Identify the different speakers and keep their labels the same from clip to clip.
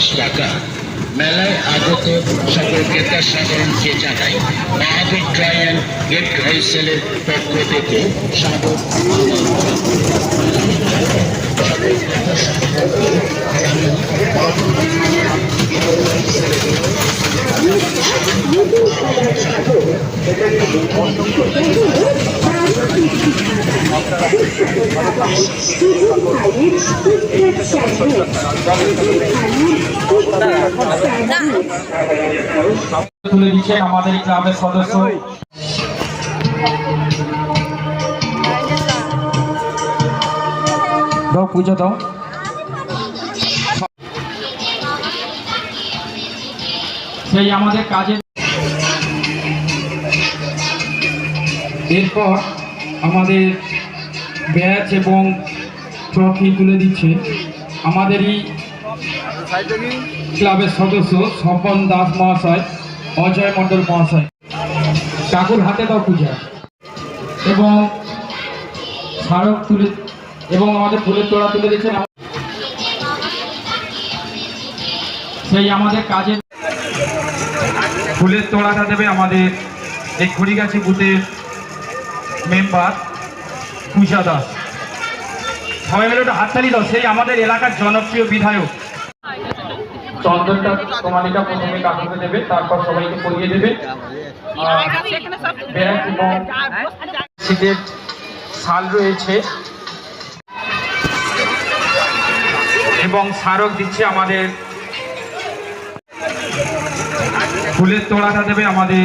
Speaker 1: পঞ্চাশ টাকা। মেলায় আগত সকল ক্রেতা সাধারণকে জানাই মাহাবীর ট্রায়াল গিফট হোলসেলের পক্ষ থেকে স্বাগত।
Speaker 2: তুলে দিচ্ছেন আমাদের ক্লাবের সদস্য। দাও পুজো দাও। সেই আমাদের কাজের এরপর আমাদের ব্যাচ এবং ট্রফি তুলে দিচ্ছে। আমাদেরই ক্লাবের সদস্য স্বপন দাস মহাশয়, অজয় মণ্ডল মহাশয়। কাকুর হাতে দাও পূজা। এবং স্মারক তুলে এবং আমাদের ফুলের তোড়া তুলে দিচ্ছেন। সেই আমাদের কাজের ফুলের তোড়াটা দেবে আমাদের এই খড়িগাছি বুথের মেম্বার পূজা দাস সবাই মিলে একটু হাততালি দাও, সেই আমাদের এলাকার জনপ্রিয় বিধায়ক। চন্দনটা তোমালিকা প্রথমে কাকুকে দেবে, তারপর সবাইকে পরিয়ে দেবে। এবং শীতের শাল রয়েছে। এবং স্মারক দিচ্ছে আমাদের ফুলের তোড়াটা দেবে আমাদের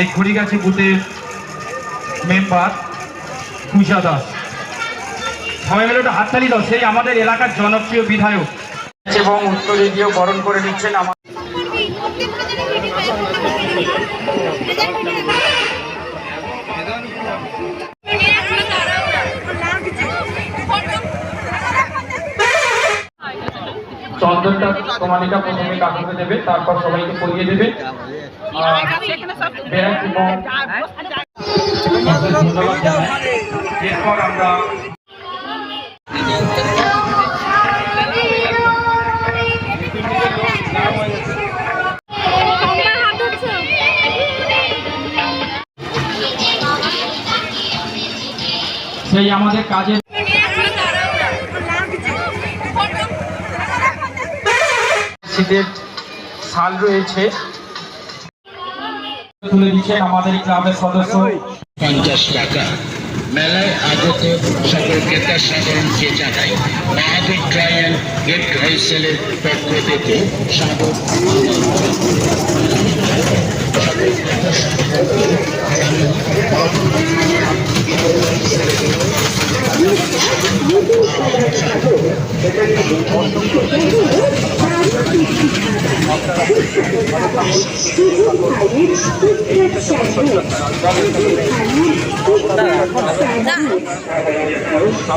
Speaker 2: এই খড়িগাছি বুথের মেম্বার পূজা দাস সবাই মিলে একটু হাততালি দাও সেই আমাদের এলাকার জনপ্রিয় বিধায়ক। এবং উত্তরে গিয়েও বরণ করে নিচ্ছেন আমার চন্দনটা তোমালিকা প্রথমে কাকুকে দেবে তারপর সবাইকে পরিয়ে দেবে। ব্যাগ এবং এরপর সেই আমাদের কাজের শীতের শাল রয়েছে। তুলে দিচ্ছেন আমাদের ক্লাবের সদস্য।
Speaker 1: পঞ্চাশ টাকা। মেলায় আগত সকল ক্রেতা সাধারণকে জানাই মাহাবীর ট্রায়াল গিফট হোলসেলের পক্ষ থেকে স্বাগত। সকল น่า